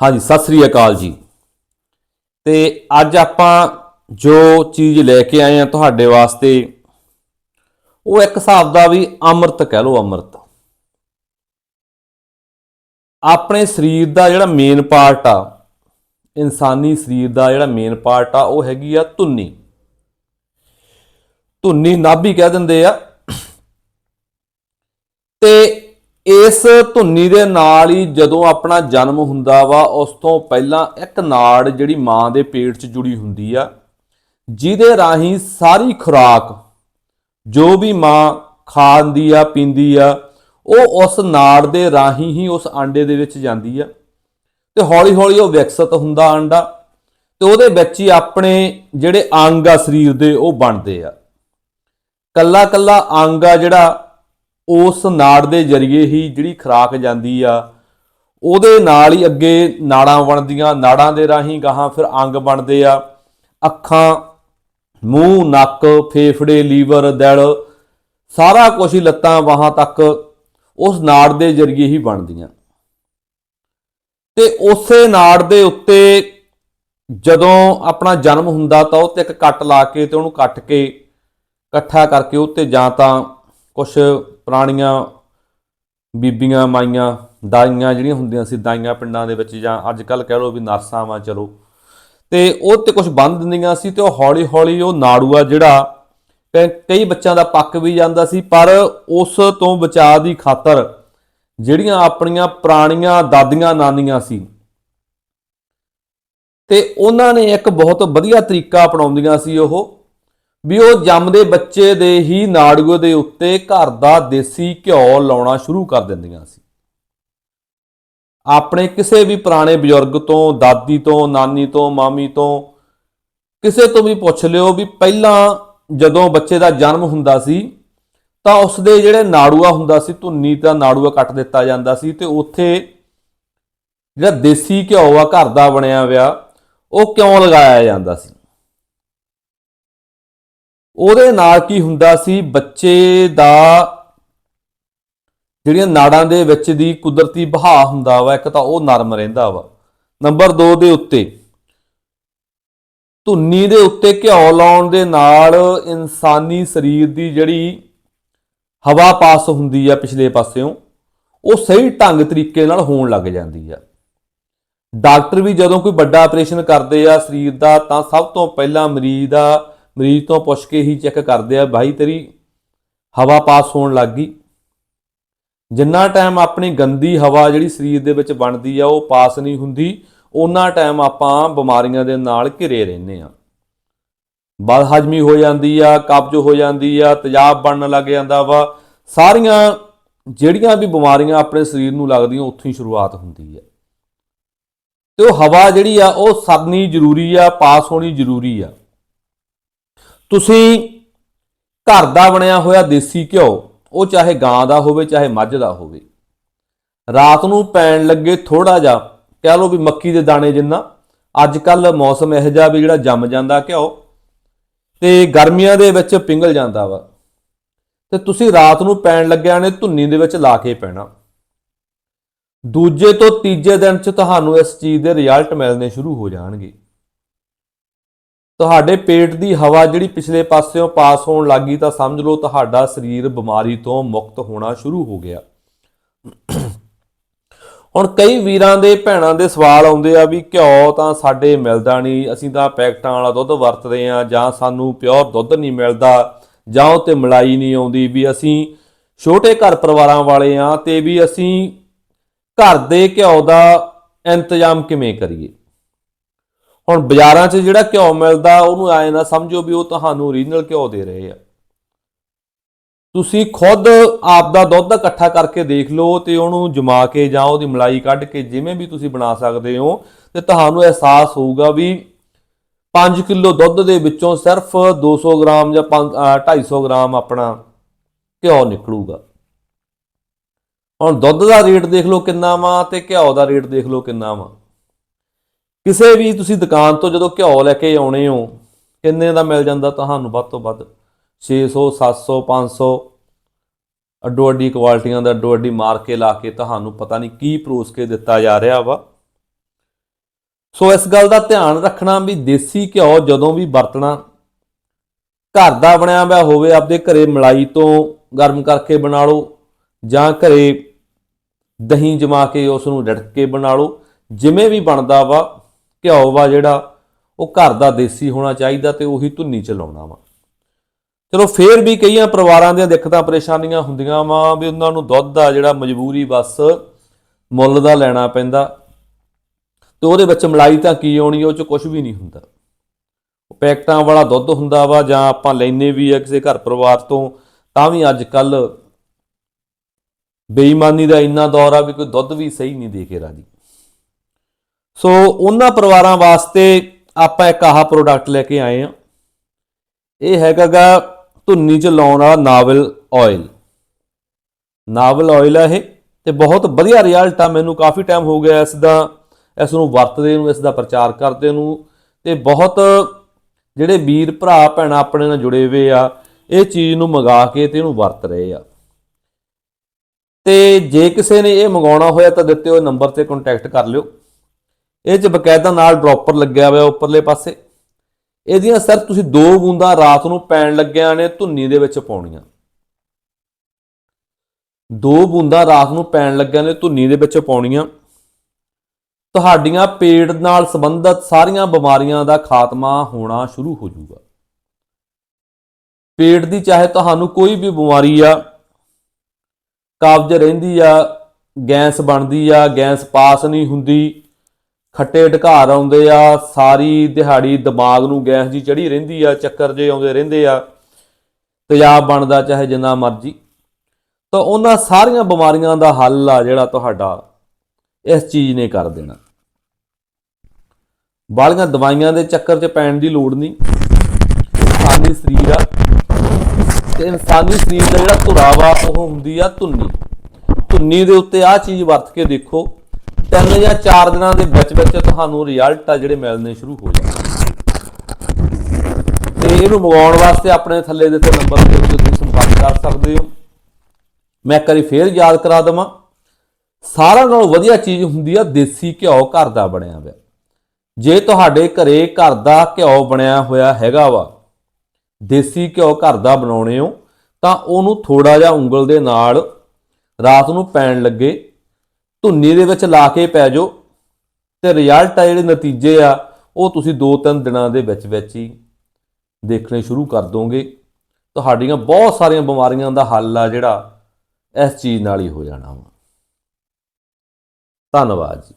ਹਾਂਜੀ, ਸਤਿ ਸ੍ਰੀ ਅਕਾਲ ਜੀ। ਤੇ ਅੱਜ ਆਪਾਂ ਜੋ ਚੀਜ਼ ਲੈ ਕੇ ਆਏ ਆ ਤੁਹਾਡੇ ਵਾਸਤੇ, ਉਹ ਇੱਕ ਹਿਸਾਬ ਦਾ ਵੀ ਅੰਮ੍ਰਿਤ ਕਹਿ ਲਓ, ਅੰਮ੍ਰਿਤ। ਆਪਣੇ ਸਰੀਰ ਦਾ ਜਿਹੜਾ ਮੇਨ ਪਾਰਟ ਆ, ਇਨਸਾਨੀ ਸਰੀਰ ਦਾ ਜਿਹੜਾ ਮੇਨ ਪਾਰਟ ਆ, ਉਹ ਹੈਗੀ ਆ ਧੁੰਨੀ। ਧੁੰਨੀ ਨਾਭੀ ਕਹਿ ਦਿੰਦੇ ਆ। ਤੇ ਇਸ ਧੁੰਨੀ ਦੇ ਨਾਲ ਹੀ ਜਦੋਂ ਆਪਣਾ ਜਨਮ ਹੁੰਦਾ ਵਾ, ਉਸ ਤੋਂ ਪਹਿਲਾਂ ਇੱਕ ਨਾੜ ਜਿਹੜੀ ਮਾਂ ਦੇ ਪੇਟ 'ਚ ਜੁੜੀ ਹੁੰਦੀ ਆ, ਜਿਹਦੇ ਰਾਹੀਂ ਸਾਰੀ ਖੁਰਾਕ ਜੋ ਵੀ ਮਾਂ ਖਾਂਦੀ ਆ, ਪੀਂਦੀ ਆ, ਉਹ ਉਸ ਨਾੜ ਦੇ ਰਾਹੀਂ ਹੀ ਉਸ ਆਂਡੇ ਦੇ ਵਿੱਚ ਜਾਂਦੀ ਆ। ਤੇ ਹੌਲੀ ਹੌਲੀ ਉਹ ਵਿਕਸਿਤ ਹੁੰਦਾ ਆਂਡਾ ਤੇ ਉਹਦੇ ਵਿੱਚ ਹੀ ਆਪਣੇ ਜਿਹੜੇ ਅੰਗ ਆ ਸਰੀਰ ਦੇ, ਉਹ ਬਣਦੇ ਆ। ਕੱਲਾ ਕੱਲਾ ਅੰਗ ਆ ਜਿਹੜਾ ਉਸ ਨਾੜ ਦੇ ਜ਼ਰੀਏ ਹੀ ਜਿਹੜੀ ਖੁਰਾਕ ਜਾਂਦੀ ਆ, ਉਹਦੇ ਨਾਲ ਹੀ ਅੱਗੇ ਨਾੜਾਂ ਬਣਦੀਆਂ, ਨਾੜਾਂ ਦੇ ਰਾਹੀਂ ਗਾਹਾਂ ਫਿਰ ਅੰਗ ਬਣਦੇ ਆ। ਅੱਖਾਂ, ਮੂੰਹ, ਨੱਕ, ਫੇਫੜੇ, ਲੀਵਰ, ਦਿਲ, ਸਾਰਾ ਕੁਝ ਹੀ ਲੱਤਾਂ ਬਾਹਾਂ ਤੱਕ ਉਸ ਨਾੜ ਦੇ ਜ਼ਰੀਏ ਹੀ ਬਣਦੀਆਂ। ਤੇ ਉਸੇ ਨਾੜ ਦੇ ਉੱਤੇ ਜਦੋਂ ਆਪਣਾ ਜਨਮ ਹੁੰਦਾ ਤਾਂ ਉਹ ਤੇ ਇੱਕ ਕੱਟ ਲਾ ਕੇ ਤੇ ਉਹਨੂੰ ਕੱਟ ਕੇ, ਇਕੱਠਾ ਕਰਕੇ ਉੱਤੇ ਜਾਂ ਤਾਂ ਕੁਝ ਪੁਰਾਣੀਆਂ ਬੀਬੀਆਂ, ਮਾਈਆਂ, ਦਾਈਆਂ ਜਿਹੜੀਆਂ ਹੁੰਦੀਆਂ ਸੀ, ਦਾਈਆਂ ਪਿੰਡਾਂ ਦੇ ਵਿੱਚ ਜਾਂ ਅੱਜ ਕੱਲ ਕਹਿ ਲਓ ਵੀ ਨਰਸਾਂ ਵਾ, ਚਲੋ। ਤੇ ਉਹ ਤੇ ਕੁਝ ਬੰਨ ਦਿੰਦੀਆਂ ਸੀ ਤੇ ਉਹ ਹੌਲੀ ਹੌਲੀ ਉਹ ਨਾੜੂ ਆ ਜਿਹੜਾ ਕਈ- ਕਈ ਬੱਚਿਆਂ ਦਾ ਪੱਕ ਵੀ ਜਾਂਦਾ ਸੀ, ਪਰ ਉਸ ਤੋਂ ਬਚਾਅ ਦੀ ਖਾਤਰ ਜਿਹੜੀਆਂ ਆਪਣੀਆਂ ਪੁਰਾਣੀਆਂ ਦਾਦੀਆਂ ਨਾਨੀਆਂ ਸੀ, ਤੇ ਉਹਨਾਂ ਨੇ ਇੱਕ ਬਹੁਤ ਵਧੀਆ ਤਰੀਕਾ ਅਪਣਾਉਂਦੀਆਂ ਸੀ ਉਹ ਵੀ ਉਹ ਜੰਮਦੇ ਬੱਚੇ ਦੇ ਹੀ ਨਾੜੂਏ ਦੇ ਉੱਤੇ ਘਰ ਦਾ ਦੇਸੀ ਘਿਓ ਲਾਉਣਾ ਸ਼ੁਰੂ ਕਰ ਦਿੰਦੀਆਂ ਸੀ। ਆਪਣੇ ਕਿਸੇ ਵੀ ਪੁਰਾਣੇ ਬਜ਼ੁਰਗ ਤੋਂ, ਦਾਦੀ ਤੋਂ, ਨਾਨੀ ਤੋਂ, ਮਾਮੀ ਤੋਂ ਕਿਸੇ ਤੋਂ ਵੀ ਪੁੱਛ ਲਿਓ ਵੀ ਪਹਿਲਾਂ ਜਦੋਂ ਬੱਚੇ ਦਾ ਜਨਮ ਹੁੰਦਾ ਸੀ ਤਾਂ ਉਸ ਦੇ ਜਿਹੜੇ ਨਾੜੂਆ ਹੁੰਦਾ ਸੀ, ਧੁੰਨੀ ਦਾ ਨਾੜੂਆ ਕੱਟ ਦਿੱਤਾ ਜਾਂਦਾ ਸੀ ਤੇ ਉੱਥੇ ਜਿਹੜਾ ਦੇਸੀ ਘਿਓ ਆ, ਘਰ ਦਾ ਬਣਿਆ ਹੋਇਆ, ਉਹ ਕਿਉਂ ਲਗਾਇਆ ਜਾਂਦਾ ਸੀ? ਉਹਦੇ ਨਾਲ ਕੀ ਹੁੰਦਾ ਸੀ? ਬੱਚੇ ਦਾ ਜਿਹੜੀਆਂ ਨਾੜਾਂ ਦੇ ਵਿੱਚ ਦੀ ਕੁਦਰਤੀ ਬਹਾਅ ਹੁੰਦਾ ਵਾ, ਇੱਕ ਤਾਂ ਉਹ ਨਰਮ ਰਹਿੰਦਾ ਵਾ। ਨੰਬਰ 2 ਦੇ ਉੱਤੇ, ਧੁੰਨੀ ਦੇ ਉੱਤੇ ਘਿਓ ਲਾਉਣ ਦੇ ਨਾਲ ਇਨਸਾਨੀ ਸਰੀਰ ਦੀ ਜਿਹੜੀ ਹਵਾ ਪਾਸ ਹੁੰਦੀ ਆ ਪਿਛਲੇ ਪਾਸਿਓਂ, ਉਹ ਸਹੀ ਢੰਗ ਤਰੀਕੇ ਨਾਲ ਹੋਣ ਲੱਗ ਜਾਂਦੀ ਆ। ਡਾਕਟਰ ਵੀ ਜਦੋਂ ਕੋਈ ਵੱਡਾ ਆਪਰੇਸ਼ਨ ਕਰਦੇ ਆ ਸਰੀਰ ਦਾ, ਤਾਂ ਸਭ ਤੋਂ ਪਹਿਲਾਂ ਮਰੀਜ਼ ਦਾ ਮਰੀਜ਼ ਤੋਂ ਪੁੱਛ ਕੇ ਹੀ ਚੈੱਕ ਕਰਦੇ ਆ, ਭਾਈ ਤੇਰੀ ਹਵਾ ਪਾਸ ਹੋਣ ਲੱਗ ਗਈ। ਜਿੰਨਾ ਟਾਈਮ ਆਪਣੀ ਗੰਦੀ ਹਵਾ ਜਿਹੜੀ ਸਰੀਰ ਦੇ ਵਿੱਚ ਬਣਦੀ ਆ, ਉਹ ਪਾਸ ਨਹੀਂ ਹੁੰਦੀ ਉਹਨਾਂ ਟਾਈਮ ਆਪਾਂ ਬਿਮਾਰੀਆਂ ਦੇ ਨਾਲ ਘਿਰੇ ਰਹਿੰਦੇ ਆ। ਬਦ ਹਜਮੀ ਹੋ ਜਾਂਦੀ ਆ, ਕਬਜ਼ ਹੋ ਜਾਂਦੀ ਆ, ਤੇਜ਼ਾਬ ਬਣਨ ਲੱਗ ਜਾਂਦਾ ਵਾ। ਸਾਰੀਆਂ ਜਿਹੜੀਆਂ ਵੀ ਬਿਮਾਰੀਆਂ ਆਪਣੇ ਸਰੀਰ ਨੂੰ ਲੱਗਦੀਆਂ, ਉੱਥੋਂ ਹੀ ਸ਼ੁਰੂਆਤ ਹੁੰਦੀ ਆ। ਤੇ ਉਹ ਹਵਾ ਜਿਹੜੀ ਆ, ਉਹ ਸਦਨੀ ਜ਼ਰੂਰੀ ਆ, ਪਾਸ ਹੋਣੀ ਜ਼ਰੂਰੀ ਆ। ਤੁਸੀਂ ਘਰ ਦਾ ਬਣਿਆ ਹੋਇਆ ਦੇਸੀ ਘਿਓ, ਉਹ ਚਾਹੇ ਗਾਂ ਦਾ ਹੋਵੇ, ਚਾਹੇ ਮੱਝ ਦਾ ਹੋਵੇ, ਰਾਤ ਨੂੰ ਪੈਣ ਲੱਗੇ ਥੋੜਾ ਜਿਹਾ, ਕਹਿ ਲਓ ਵੀ ਮੱਕੀ ਦੇ ਦਾਣੇ ਜਿੰਨਾ ਅੱਜ ਕੱਲ ਮੌਸਮ ਇਹੋ ਜਿਹਾ ਵੀ ਜਿਹੜਾ ਜੰਮ ਜਾਂਦਾ ਘਿਓ, ਤੇ ਗਰਮੀਆਂ ਦੇ ਵਿੱਚ ਪਿੰਗਲ ਜਾਂਦਾ ਵਾ, ਤੇ ਤੁਸੀਂ ਰਾਤ ਨੂੰ ਪੈਣ ਲੱਗਿਆ ਨੇ ਧੁੰਨੀ ਦੇ ਵਿੱਚ ਲਾ ਕੇ ਪੈਣਾ। ਦੂਜੇ ਤੋਂ ਤੀਜੇ ਦਿਨ 'ਚ ਤੁਹਾਨੂੰ ਇਸ ਚੀਜ਼ ਦੇ ਰਿਜ਼ਲਟ ਮਿਲਣੇ ਸ਼ੁਰੂ ਹੋ ਜਾਣਗੇ। ਤੁਹਾਡੇ ਪੇਟ ਦੀ ਹਵਾ ਜਿਹੜੀ ਪਿਛਲੇ ਪਾਸਿਓਂ ਪਾਸ ਹੋਣ ਲੱਗੀ ਤਾਂ ਸਮਝ ਲਓ ਤੁਹਾਡਾ ਸਰੀਰ ਬਿਮਾਰੀ ਤੋਂ ਮੁਕਤ ਹੋਣਾ ਸ਼ੁਰੂ ਹੋ ਗਿਆ। ਹੁਣ ਕਈ ਵੀਰਾਂ ਦੇ ਭੈਣਾਂ ਦੇ ਸਵਾਲ ਆਉਂਦੇ ਆ ਵੀ ਘਿਓ ਤਾਂ ਸਾਡੇ ਮਿਲਦਾ ਨਹੀਂ, ਅਸੀਂ ਤਾਂ ਪੈਕਟਾਂ ਵਾਲਾ ਦੁੱਧ ਵਰਤਦੇ ਆ ਜਾਂ ਸਾਨੂੰ ਪਿਓਰ ਦੁੱਧ ਨਹੀਂ ਮਿਲਦਾ ਜਾਂ ਉਹ ਤੇ ਮਲਾਈ ਨਹੀਂ ਆਉਂਦੀ ਵੀ ਅਸੀਂ ਛੋਟੇ ਘਰ ਪਰਿਵਾਰਾਂ ਵਾਲੇ ਆ ਤੇ ਵੀ ਅਸੀਂ ਘਰ ਦੇ ਘਿਓ ਦਾ ਇੰਤਜ਼ਾਮ ਕਿਵੇਂ ਕਰੀਏ? ਹੁਣ ਬਾਜ਼ਾਰਾਂ 'ਚ ਜਿਹੜਾ ਘਿਓ ਮਿਲਦਾ, ਉਹਨੂੰ ਐਂ ਨਾ ਸਮਝੋ ਵੀ ਉਹ ਤੁਹਾਨੂੰ ਓਰੀਜਨਲ ਘਿਓ ਦੇ ਰਹੇ ਆ। ਤੁਸੀਂ ਖੁਦ ਆਪ ਦਾ ਦੁੱਧ ਇਕੱਠਾ ਕਰਕੇ ਦੇਖ ਲਓ ਤੇ ਉਹਨੂੰ ਜਮਾ ਕੇ ਜਾਂ ਉਹਦੀ ਮਲਾਈ ਕੱਢ ਕੇ ਜਿਵੇਂ ਵੀ ਤੁਸੀਂ ਬਣਾ ਸਕਦੇ ਹੋ, ਤੇ ਤੁਹਾਨੂੰ ਅਹਿਸਾਸ ਹੋਊਗਾ ਵੀ 5 ਕਿਲੋ ਦੁੱਧ ਦੇ ਵਿੱਚੋਂ ਸਿਰਫ 200 ਗ੍ਰਾਮ ਜਾਂ 250 ਗ੍ਰਾਮ ਆਪਣਾ ਘਿਓ ਨਿਕਲੂਗਾ। ਹੁਣ ਦੁੱਧ ਦਾ ਰੇਟ ਦੇਖ ਲਓ ਕਿੰਨਾ ਵਾ ਤੇ ਘਿਓ ਦਾ ਰੇਟ ਦੇਖ ਲਓ ਕਿੰਨਾ ਵਾ। ਕਿਸੇ ਵੀ ਤੁਸੀਂ ਦੁਕਾਨ ਤੋਂ ਜਦੋਂ ਘਿਓ ਲੈ ਕੇ ਆਉਣੇ ਹੋ, ਕਿੰਨੇ ਦਾ ਮਿਲ ਜਾਂਦਾ ਤੁਹਾਨੂੰ ਵੱਧ ਤੋਂ ਵੱਧ? 600 700 500 ਅੱਡੋ ਅੱਡੀ ਕੁਆਲਿਟੀਆਂ ਦਾ ਅੱਡੋ ਅੱਡੀ ਮਾਰ ਕੇ ਲਾ ਕੇ ਤੁਹਾਨੂੰ ਪਤਾ ਨਹੀਂ ਕੀ ਪਰੋਸ ਕੇ ਦਿੱਤਾ ਜਾ ਰਿਹਾ ਵਾ। ਸੋ ਇਸ ਗੱਲ ਦਾ ਧਿਆਨ ਰੱਖਣਾ ਵੀ ਦੇਸੀ ਘਿਓ ਜਦੋਂ ਵੀ ਵਰਤਣਾ, ਘਰ ਦਾ ਬਣਿਆ ਹੋਇਆ ਹੋਵੇ, ਆਪਦੇ ਘਰੇ ਮਲਾਈ ਤੋਂ ਗਰਮ ਕਰਕੇ ਬਣਾ ਲਓ ਜਾਂ ਘਰੇ ਦਹੀਂ ਜਮਾ ਕੇ ਉਸ ਨੂੰ ਰੜਕ ਕੇ ਬਣਾ ਲਓ, ਜਿਵੇਂ ਵੀ ਬਣਦਾ ਵਾ ਘਿਓ ਵਾ ਜਿਹੜਾ ਉਹ ਘਰ ਦਾ ਦੇਸੀ ਹੋਣਾ ਚਾਹੀਦਾ ਤੇ ਉਹੀ ਧੁੰਨੀ ਚਲਾਉਣਾ ਵਾ। ਚਲੋ ਫੇਰ ਵੀ ਕਈਆਂ ਪਰਿਵਾਰਾਂ ਦੀਆਂ ਦਿੱਕਤਾਂ ਪਰੇਸ਼ਾਨੀਆਂ ਹੁੰਦੀਆਂ ਵਾ ਵੀ ਉਹਨਾਂ ਨੂੰ ਦੁੱਧ ਦਾ ਜਿਹੜਾ ਮਜਬੂਰੀ ਬਸ ਮੁੱਲ ਦਾ ਲੈਣਾ ਪੈਂਦਾ ਤੇ ਉਹਦੇ ਵਿੱਚ ਮਲਾਈ ਤਾਂ ਕੀ ਆਉਣੀ, ਉਹ ਚ ਕੁਝ ਵੀ ਨਹੀਂ ਹੁੰਦਾ। ਪੈਕਟਾਂ ਵਾਲਾ ਦੁੱਧ ਹੁੰਦਾ ਵਾ ਜਾਂ ਆਪਾਂ ਲੈਨੇ ਵੀ ਆ ਕਿਸੇ ਘਰ ਪਰਿਵਾਰ ਤੋਂ, ਤਾਂ ਵੀ ਅੱਜ ਕੱਲ ਬੇਈਮਾਨੀ ਦਾ ਇੰਨਾ ਦੌਰ ਆ ਵੀ ਕੋਈ ਦੁੱਧ ਵੀ ਸਹੀ ਨਹੀਂ ਦੇ ਕੇ ਰਾਜੀ। ਸੋ ਉਹਨਾਂ ਪਰਿਵਾਰਾਂ ਵਾਸਤੇ ਆਪਾਂ ਇੱਕ ਆਹ ਪ੍ਰੋਡਕਟ ਲੈ ਕੇ ਆਏ ਆ ਇਹ ਹੈਗਾਗਾ ਧੁੰਨੀ ਚ ਲਾਉਣ ਵਾਲਾ ਨਾਵਲ ਆਇਲ ਨਾਵਲ ਆਇਲ ਆ ਇਹ ਤੇ ਬਹੁਤ ਵਧੀਆ ਰਿਜ਼ਲਟ ਆ। ਮੈਨੂੰ ਕਾਫੀ ਟਾਈਮ ਹੋ ਗਿਆ ਇਸ ਦਾ ਇਸ ਨੂੰ ਵਰਤਦੇ ਨੂੰ ਇਸ ਦਾ ਪ੍ਰਚਾਰ ਕਰਦੇ ਨੂੰ ਤੇ ਬਹੁਤ ਜਿਹੜੇ ਵੀਰ ਭਰਾ ਭੈਣਾਂ ਆਪਣੇ ਨਾਲ ਜੁੜੇ ਹੋਏ ਆ, ਇਹ ਚੀਜ਼ ਨੂੰ ਮੰਗਾ ਕੇ ਤੇ ਇਹਨੂੰ ਵਰਤ ਰਹੇ ਆ। ਤੇ ਜੇ ਕਿਸੇ ਨੇ ਇਹ ਮੰਗਾਉਣਾ ਹੋਇਆ ਤਾਂ ਦਿੱਤੇ ਹੋਏ ਨੰਬਰ ਤੇ ਕੰਟੈਕਟ ਕਰ ਲਿਓ। ਇਹ 'ਚ ਬਕਾਇਦਾ ਨਾਲ ਡ੍ਰੌਪਰ ਲੱਗਿਆ ਹੋਇਆ ਉੱਪਰਲੇ ਪਾਸੇ। ਇਹਦੀਆਂ ਸਰ ਤੁਸੀਂ ਦੋ ਬੂੰਦਾਂ ਰਾਤ ਨੂੰ ਪੈਣ ਲੱਗਿਆਂ ਨੇ, ਧੁੰਨੀ ਦੇ ਵਿੱਚ ਪਾਉਣੀਆਂ। ਦੋ ਬੂੰਦਾਂ ਰਾਤ ਨੂੰ ਪੈਣ ਲੱਗਿਆਂ ਨੇ, ਧੁੰਨੀ ਦੇ ਵਿੱਚ ਪਾਉਣੀਆਂ। ਤੁਹਾਡੀਆਂ ਪੇਟ ਨਾਲ ਸੰਬੰਧਿਤ ਸਾਰੀਆਂ ਬਿਮਾਰੀਆਂ ਦਾ ਖਾਤਮਾ ਹੋਣਾ ਸ਼ੁਰੂ ਹੋ ਜਾਊਗਾ। ਪੇਟ ਦੀ ਚਾਹੇ ਤੁਹਾਨੂੰ ਕੋਈ ਵੀ ਬਿਮਾਰੀ ਆ, ਕਾਬਜ਼ ਰਹਿੰਦੀ ਆ, ਗੈਸ ਬਣਦੀ ਆ, ਗੈਸ ਪਾਸ ਨਹੀਂ ਹੁੰਦੀ ਖੱਟੇ ਢਕਾਰ ਆਉਂਦੇ ਆ, ਸਾਰੀ ਦਿਹਾੜੀ ਦਿਮਾਗ ਨੂੰ ਗੈਸ ਜੀ ਚੜੀ ਰਹਿੰਦੀ ਆ, ਚੱਕਰ ਜੇ ਆਉਂਦੇ ਰਹਿੰਦੇ ਆ, ਤੇਜ਼ਾਬ ਬਣਦਾ ਚਾਹੇ ਜਿੰਨਾ ਮਰਜ਼ੀ। ਤਾਂ ਉਹਨਾਂ ਸਾਰੀਆਂ ਬਿਮਾਰੀਆਂ ਦਾ ਹੱਲ ਆ ਜਿਹੜਾ ਤੁਹਾਡਾ, ਇਸ ਚੀਜ਼ ਨੇ ਕਰ ਦੇਣਾ। ਬਾਲੀਆਂ ਦਵਾਈਆਂ ਦੇ ਚੱਕਰ 'ਚ ਪੈਣ ਦੀ ਲੋੜ ਨਹੀਂ। ਇਨਸਾਨੀ ਸਰੀਰ ਆ। ਤੇ ਇਨਸਾਨੀ ਸਰੀਰ ਦਾ ਜਿਹੜਾ ਧੁਰਾ ਵਾ ਉਹ ਹੁੰਦੀ ਆ ਧੁੰਨੀ। ਧੁੰਨੀ ਦੇ ਉੱਤੇ ਆ ਚੀਜ਼ ਵਰਤ ਕੇ ਦੇਖੋ। ਤਿੰਨ ਜਾਂ ਚਾਰ ਦਿਨਾਂ ਦੇ ਵਿੱਚ ਵਿੱਚ ਤੁਹਾਨੂੰ ਰਿਜ਼ਲਟ ਆ ਜਿਹੜੇ ਮਿਲਣੇ ਸ਼ੁਰੂ ਹੋ ਜਾਣਗੇ। ਤੇ ਇਹਨੂੰ ਮੰਗਵਾਉਣ ਵਾਸਤੇ ਆਪਣੇ ਥੱਲੇ ਦਿੱਤੇ ਨੰਬਰ ਤੇ ਤੁਸੀਂ ਸੰਪਰਕ ਕਰ ਸਕਦੇ ਹੋ। ਮੈਂ ਇੱਕ ਵਾਰੀ ਫੇਰ ਯਾਦ ਕਰਾ ਦਵਾਂ। ਸਾਰਿਆਂ ਨਾਲੋਂ ਵਧੀਆ ਚੀਜ਼ ਹੁੰਦੀ ਆ ਦੇਸੀ ਘਿਓ ਘਰ ਦਾ ਬਣਿਆ ਹੋਇਆ। ਜੇ ਤੁਹਾਡੇ ਘਰੇ ਘਰ ਦਾ ਘਿਓ ਬਣਿਆ ਹੋਇਆ ਹੈਗਾ ਵਾ, ਦੇਸੀ ਘਿਓ ਘਰ ਦਾ ਬਣਾਉਣੇ ਹੋ, ਤਾਂ ਉਹਨੂੰ ਥੋੜਾ ਜਿਹਾ ਉਂਗਲ ਦੇ ਨਾਲ ਰਾਤ ਨੂੰ ਪੈਣ ਲੱਗੇ। ਧੁੰਨੀ ਦੇ ਵਿੱਚ ਲਾ ਕੇ ਪੈ ਜਾਓ ਤੇ ਰਿਜ਼ਲਟ ਆ ਜਿਹੜੇ ਨਤੀਜੇ ਆ, ਉਹ ਤੁਸੀਂ 2-3 ਦਿਨਾਂ ਦੇ ਵਿੱਚ ਵਿੱਚ ਹੀ ਦੇਖਣੇ ਸ਼ੁਰੂ ਕਰ ਦੋਗੇ। ਤੁਹਾਡੀਆਂ ਬਹੁਤ ਸਾਰੀਆਂ ਬਿਮਾਰੀਆਂ ਦਾ ਹੱਲ ਆ ਜਿਹੜਾ ਇਸ ਚੀਜ਼ ਨਾਲ ਹੀ ਹੋ ਜਾਣਾ ਵਾ। ਧੰਨਵਾਦ ਜੀ।